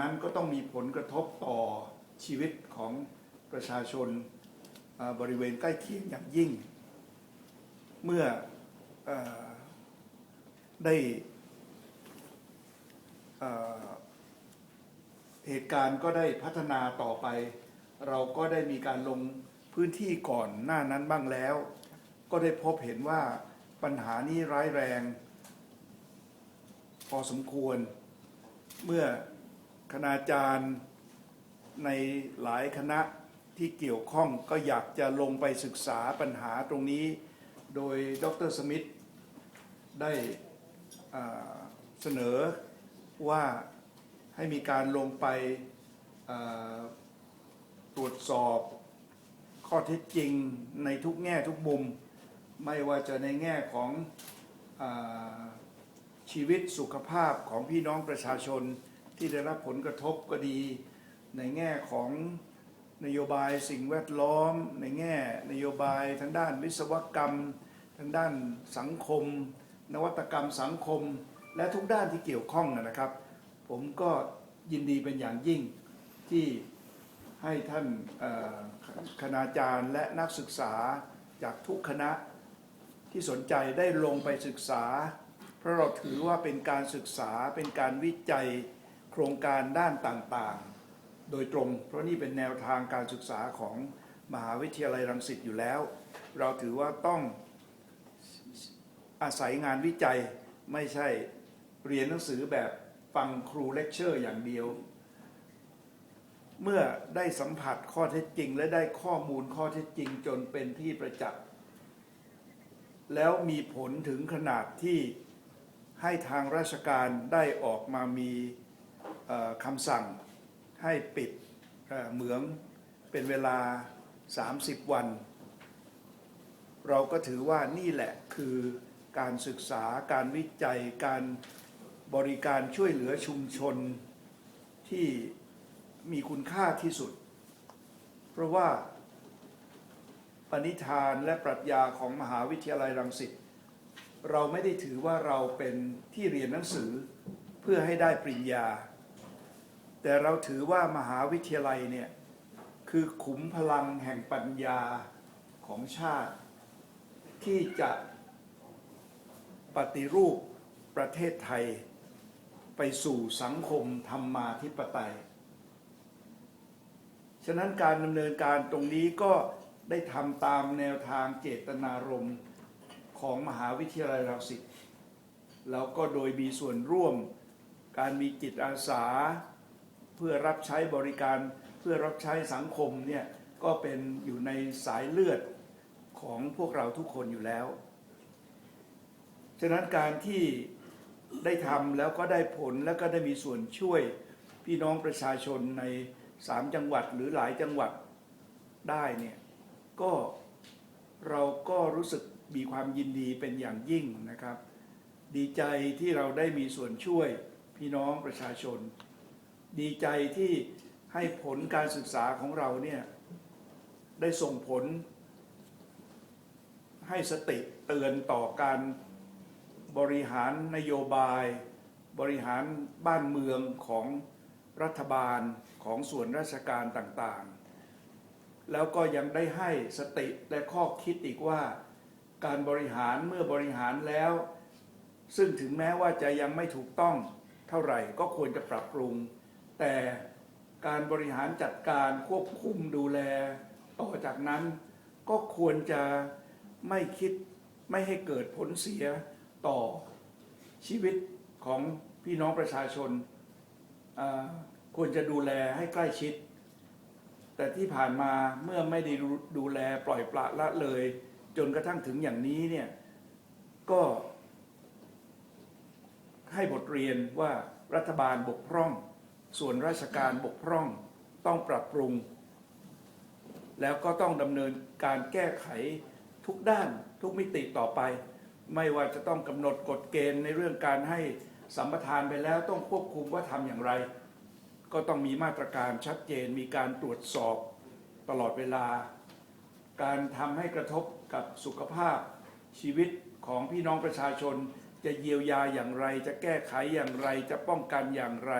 นั้นก็ต้องมีผลกระทบต่อชีวิตของประชาชนบริเวณใกล้เคียงอย่างยิ่ง เมื่ออได้เหตุการณ์ก็ได้พัฒนาต่อไป เราก็ได้มีการลงพื้นที่ก่อนหน้านั้นบ้างแล้ว ก็ได้พบเห็นว่าปัญหานี้ร้ายแรง พอสมควรเมื่อ คณาจารย์ในหลายคณะที่เกี่ยวข้องก็อยากจะลงไปศึกษาปัญหาตรงนี้ โดยดรสมิธได้เสนอว่าให้มีการลงไปตรวจสอบข้อเท็จจริงในทุกแง่ทุกมุม ไม่ว่าจะในแง่ของอชีวิตสุขภาพของพี่น้องประชาชน ที่ได้รับผลกระทบก็ดี ในแง่ของนโยบายสิ่งแวดล้อม ในแง่นโยบายทางด้านวิศวกรรม ทางด้านสังคม นวัตกรรมสังคม และทุกด้านที่เกี่ยวข้องนะครับ ผมก็ยินดีเป็นอย่างยิ่งที่ให้ท่านคณาจารย์และนักศึกษาจากทุกคณะที่สนใจได้ลงไปศึกษา เพราะเราถือว่าเป็นการศึกษาเป็นการวิจัย ครงการด้านต่างๆ โดยตรง เพราะนี่เป็นแนวทางการศึกษาของมหาวิทยาลัยรังสิตอยู่แล้ว เราถือว่าต้องอาศัยงานวิจัยไม่ใช่เรียนหนังสือแบบฟังครูเลคเชอร์อย่างเดียว เมื่อได้สัมผัสข้อเท็จจริง และได้ข้อมูลข้อเท็จจริงจนเป็นที่ประจักษ์แล้วมีผลถึงขนาดที่ให้ทางราชการได้ออกมามี คำสั่งให้ปิดเหมืองเป็นเวลา 30 วัน เราก็ถือว่านี่แหละคือการศึกษาการวิจัยการบริการช่วยเหลือชุมชนที่มีคุณค่าที่สุด เพราะว่าปณิธานและปรัชญาของมหาวิทยาลัยรังสิตเราไม่ได้ถือว่าเราเป็นที่เรียนหนังสือเพื่อให้ได้ปริญญา แต่เราถือว่ามหาวิทยาลัยเนี่ยคือขุมพลังแห่งปัญญาของชาติ ที่จะปฏิรูปประเทศไทย ไปสู่สังคมธรรมาธิปไตย ฉะนั้นการดำเนินการตรงนี้ก็ได้ทำตามแนวทางเจตนารมณ์ของมหาวิทยาลัยรังสิตแล้วก็โดยมีส่วนร่วมการมีจิตอาสา เพื่อรับใช้บริการเพื่อรับใช้สังคมเนี่ยก็เป็นอยู่ในสายเลือดของพวกเราทุกคนอยู่แล้ว ฉะนั้นการที่ได้ทำแล้วก็ได้ผลแล้วก็ได้มีส่วนช่วยพี่น้องประชาชนในสามจังหวัดหรือหลายจังหวัดได้เนี่ยก็เราก็รู้สึกมีความยินดีเป็นอย่างยิ่งนะครับ ดีใจที่เราได้มีส่วนช่วยพี่น้องประชาชน ดีใจที่ให้ผลการศึกษาของเราเนี่ยได้ส่งผล ให้สติเตือนต่อการบริหารนโยบาย บริหารบ้านเมืองของรัฐบาลของส่วนราชการต่างๆ แล้วก็ยังได้ให้สติและข้อคิดอีกว่าการบริหารเมื่อบริหารแล้ว ซึ่งถึงแม้ว่าจะยังไม่ถูกต้องเท่าไหร่ก็ควรจะปรับปรุง แต่การบริหารจัดการควบคุมดูแล ต่อจากนั้น ก็ควรจะไม่คิดไม่ให้เกิดผลเสียต่อชีวิตของพี่น้องประชาชน ควรจะดูแลให้ใกล้ชิด แต่ที่ผ่านมาเมื่อไม่ได้ดูแลปล่อยปละละเลย จนกระทั่งถึงอย่างนี้เนี่ยก็ให้บทเรียนว่ารัฐบาลบกพร่อง ส่วนราชการบกพร่องต้องปรับปรุง แล้วก็ต้องดำเนินการแก้ไขทุกด้านทุกมิติต่อไป ไม่ว่าจะต้องกำหนดกฎเกณฑ์ในเรื่องการให้สัมปทานไปแล้วต้องควบคุมว่าทำอย่างไร ก็ต้องมีมาตรการชัดเจนมีการตรวจสอบตลอดเวลา การทำให้กระทบกับสุขภาพชีวิตของพี่น้องประชาชน จะเยียวยาอย่างไร จะแก้ไขอย่างไรจะป้องกันอย่างไร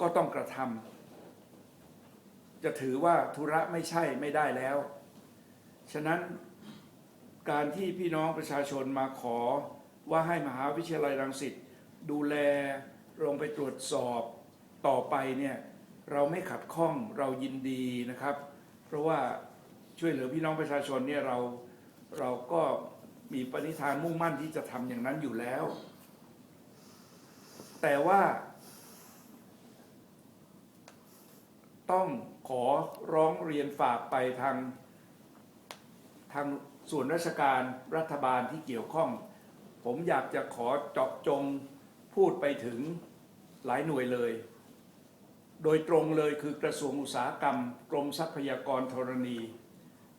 ก็ต้องกระทำจะถือว่าธุระไม่ใช่ไม่ได้แล้ว ฉะนั้นการที่พี่น้องประชาชนมาขอว่าให้มหาวิทยาลัยรังสิตดูแลลงไปตรวจสอบต่อไปเนี่ยเราไม่ขัดข้องเรายินดีนะครับ เพราะว่าช่วยเหลือพี่น้องประชาชนเนี่ยเราเราก็มีปณิธานมุ่งมั่นที่จะทำอย่างนั้นอยู่แล้ว แต่ว่า ต้องขอร้องเรียนฝากไปทางทางส่วนราชการรัฐบาลที่เกี่ยวข้อง ผมอยากจะขอเจาะจงพูดไปถึงหลายหน่วยเลย โดยตรงเลยคือกระทรวงอุตสาหกรรม กรมทรัพยากรธรณี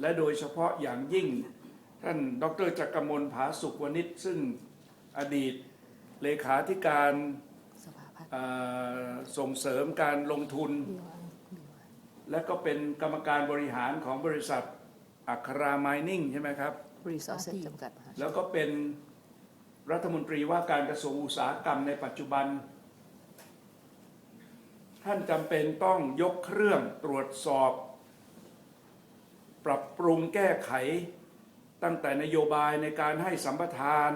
และโดยเฉพาะอย่างยิ่ง ท่านดรจักรมลผาสุขวณิชซึ่งอดีตเลขาธิการสภาพัฒน์เอ่อส่งเสริมการลงทุน และก็เป็นกรรมการบริหารของบริษัทอัคราไมนิ่งใช่ไหมครับ รีซอสจำกัดมหาชนแล้วก็เป็นรัฐมนตรีว่าการกระทรวงอุตสาหกรรมในปัจจุบัน ท่านจำเป็นต้องยกเครื่องตรวจสอบ ปรับปรุงแก้ไข ตั้งแต่นโยบายในการให้สัมปทาน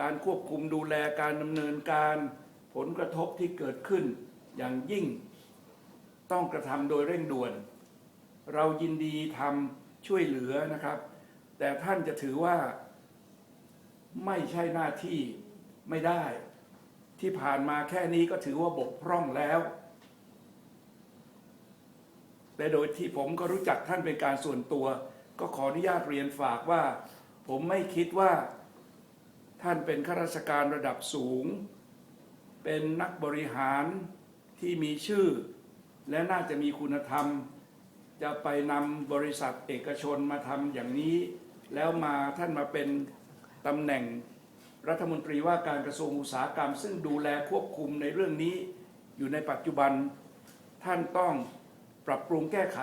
การควบคุมดูแลการดำเนินการ ผลกระทบที่เกิดขึ้นอย่างยิ่ง ต้องกระทำโดยเร่งด่วน เรายินดีทำช่วยเหลือนะครับ แต่ท่านจะถือว่าไม่ใช่หน้าที่ไม่ได้ ที่ผ่านมาแค่นี้ก็ถือว่าบกพร่องแล้วแต่โดยที่ผมก็รู้จักท่านเป็นการส่วนตัว ก็ขออนุญาตเรียนฝากว่า ผมไม่คิดว่าท่านเป็นข้าราชการระดับสูง เป็นนักบริหารที่มีชื่อ และน่าจะมีคุณธรรม จะไปนำบริษัทเอกชนมาทำอย่างนี้ แล้วมาท่านมาเป็นตำแหน่งรัฐมนตรีว่าการกระทรวงอุตสาหกรรม ซึ่งดูแลควบคุมในเรื่องนี้ อยู่ในปัจจุบันท่านต้องปรับปรุงแก้ไข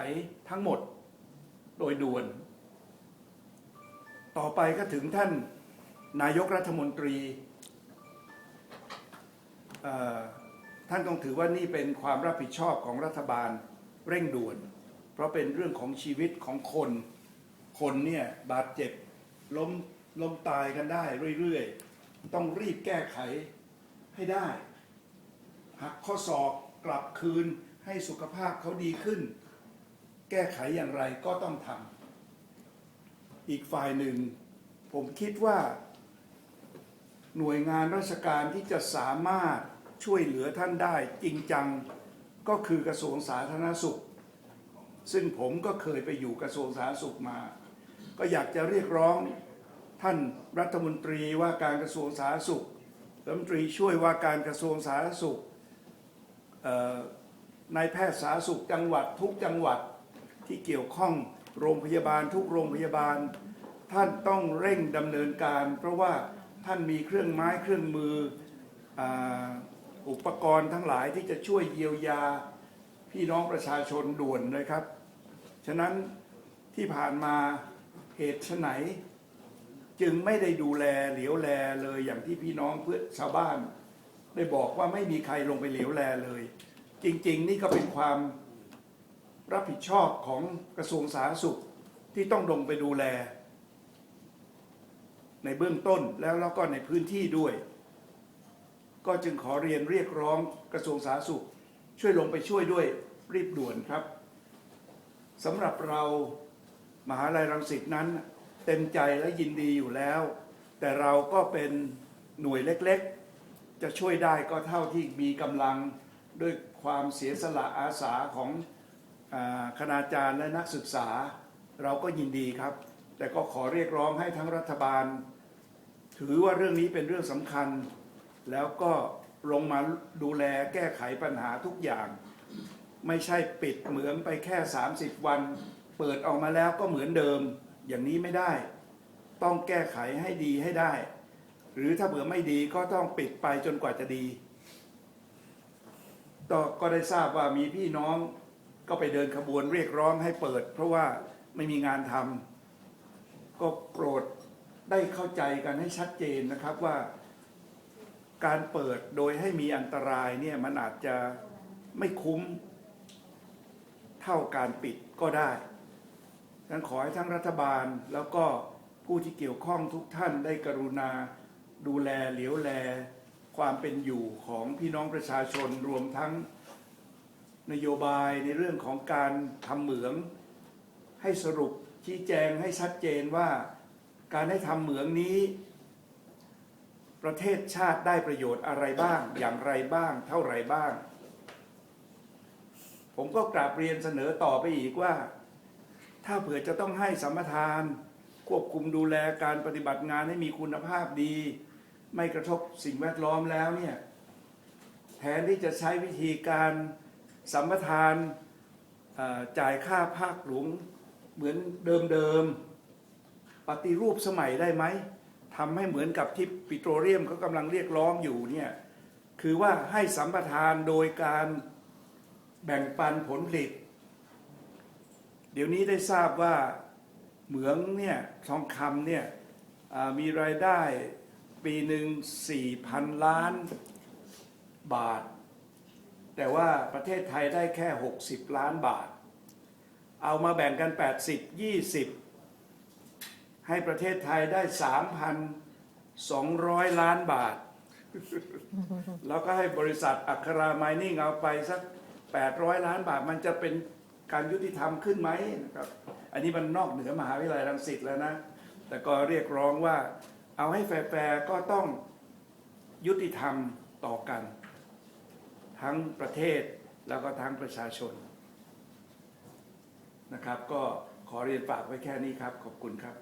ทั้งหมดโดยด่วน ต่อไปก็ถึงท่านนายกรัฐมนตรี ท่านต้องถือว่านี่เป็นความรับผิดชอบของรัฐบาลเร่งด่วน เพราะเป็นเรื่องของชีวิตของคน คนเนี่ยบาดเจ็บล้มล้มตายกันได้เรื่อยๆ ต้องรีบแก้ไขให้ได้ หักข้อศอกกลับคืนให้สุขภาพเขาดีขึ้น แก้ไขอย่างไรก็ต้องทำอีกฝ่ายหนึ่ง ผมคิดว่า หน่วยงานราชการที่จะสามารถ ช่วยเหลือท่านได้จริงจังก็คือกระทรวงสาธารณสุข ซึ่งผมก็เคยไปอยู่กระทรวงสาธารณสุขมา ก็อยากจะเรียกร้องท่านรัฐมนตรีว่าการกระทรวงสาธารณสุขรัฐมนตรีช่วยว่าการกระทรวงสาธารณสุขนายแพทย์สาธารณสุขจังหวัดทุกจังหวัดที่เกี่ยวข้องโรงพยาบาลทุกโรงพยาบาล ท่านต้องเร่งดำเนินการ เพราะว่าท่านมีเครื่องไม้เครื่องมืออ อุปกรณ์ทั้งหลายที่จะช่วยเยียวยาพี่น้องประชาชนด่วนเลยครับ ฉะนั้นที่ผ่านมาเหตุไฉนจึงไม่ได้ดูแลเหลียวแลเลยอย่างที่พี่น้องเพื่อชาวบ้าน ได้บอกว่าไม่มีใครลงไปเหลียวแลเลย จริง ๆ นี่ก็เป็นความรับผิดชอบของกระทรวงสาธารณสุขที่ต้องลงไปดูแล ในเบื้องต้นแล้วแล้วก็ในพื้นที่ด้วย ก็จึงขอเรียนเรียกร้องกระทรวงสาธารณสุข ช่วยลงไปช่วยด้วยรีบด่วนครับสำหรับเรามหาลัยรังสิตนั้น เต็มใจและยินดีอยู่แล้ว แต่เราก็เป็นหน่วยเล็กๆ จะช่วยได้ก็เท่าที่มีกำลังด้วยความเสียสละอาสาของอคณาจารย์และนักศึกษา เราก็ยินดีครับ แต่ก็ขอเรียกร้องให้ทั้งรัฐบาล ถือว่าเรื่องนี้เป็นเรื่องสำคัญ แล้วก็ลงมาดูแลแก้ไขปัญหาทุกอย่าง ไม่ใช่ปิดเหมืองไปแค่ 30 วัน เปิดออกมาแล้วก็เหมือนเดิม อย่างนี้ไม่ได้ ต้องแก้ไขให้ดีให้ได้ หรือถ้าเผื่อไม่ดีก็ต้องปิดไปจนกว่าจะดีก็ก็ได้ทราบว่ามีพี่น้องก็ไปเดินขบวนเรียกร้องให้เปิด เพราะว่าไม่มีงานทำก็โปรดได้เข้าใจกันให้ชัดเจนนะครับว่า การเปิดโดยให้มีอันตรายเนี่ยมันอาจจะไม่คุ้มเท่าการปิดก็ได้ดังนั้นขอให้ทั้งรัฐบาลแล้วก็ผู้ที่เกี่ยวข้องทุกท่านได้กรุณา ดูแลเหลียวแล ความเป็นอยู่ของพี่น้องประชาชนรวมทั้งนโยบายในเรื่องของการทำเหมือง ให้สรุปชี้แจงให้ชัดเจนว่า การให้ทำเหมืองนี้ ประเทศชาติได้ประโยชน์อะไรบ้าง อย่างไรบ้าง เท่าไรบ้าง ผมก็กราบเรียนเสนอต่อไปอีกว่า ถ้าเผื่อจะต้องให้สัมปทาน ควบคุมดูแลการปฏิบัติงานให้มีคุณภาพดี ไม่กระทบสิ่งแวดล้อมแล้วเนี่ยแทนที่จะใช้วิธีการสัมปทานจ่ายค่าภาคหลวงเหมือนเดิมๆปฏิรูปสมัยได้ไหม ทำให้เหมือนกับที่ปิโตรเลียมเขากำลังเรียกร้องอยู่เนี่ยคือว่าให้สัมปทานโดยการแบ่งปันผลผลิต เดี๋ยวนี้ได้ทราบว่าเหมืองเนี่ยทองคำเนี่ยมีรายได้ปีหนึ่ง4,000 ล้านบาท แต่ว่าประเทศไทยได้แค่ 60 ล้านบาท เอามาแบ่งกัน 80 20 ให้ประเทศไทยได้ 3,200 ล้านบาท แล้วก็ให้บริษัทอัคราไมนิ่งเอาไปสัก 800 ล้านบาท มันจะเป็นการยุติธรรมขึ้นไหมนะครับ อันนี้มันนอกเหนือมหาวิทยาลัยรังสิตแล้วนะ แต่ก็เรียกร้องว่าเอาให้แฟร์ๆก็ต้องยุติธรรมต่อกัน ทั้งประเทศแล้วก็ทั้งประชาชนนะครับ ก็ขอเรียนฝากไว้แค่นี้ครับ ขอบคุณครับ